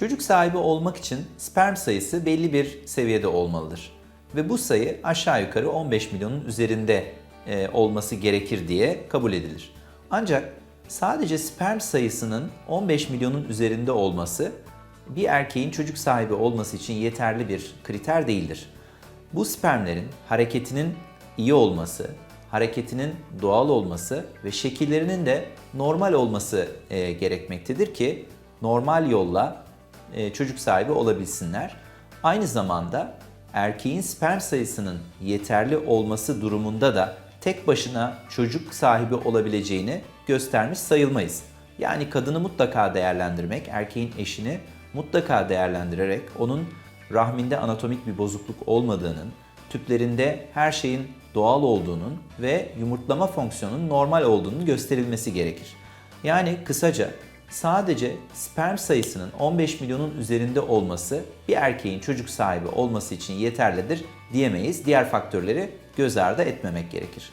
Çocuk sahibi olmak için sperm sayısı belli bir seviyede olmalıdır. Ve bu sayı aşağı yukarı 15 milyonun üzerinde e, olması gerekir diye kabul edilir. Ancak sadece sperm sayısının 15 milyonun üzerinde olması bir erkeğin çocuk sahibi olması için yeterli bir kriter değildir. Bu spermlerin hareketinin iyi olması, hareketinin doğal olması ve şekillerinin de normal olması e, gerekmektedir ki normal yolla çocuk sahibi olabilsinler. Aynı zamanda erkeğin sperm sayısının yeterli olması durumunda da tek başına çocuk sahibi olabileceğini göstermiş sayılmayız. Yani kadını mutlaka değerlendirmek, erkeğin eşini mutlaka değerlendirerek onun rahminde anatomik bir bozukluk olmadığının, tüplerinde her şeyin doğal olduğunun ve yumurtlama fonksiyonunun normal olduğunun gösterilmesi gerekir. Yani kısaca sadece sperm sayısının 15 milyonun üzerinde olması bir erkeğin çocuk sahibi olması için yeterlidir diyemeyiz. Diğer faktörleri göz ardı etmemek gerekir.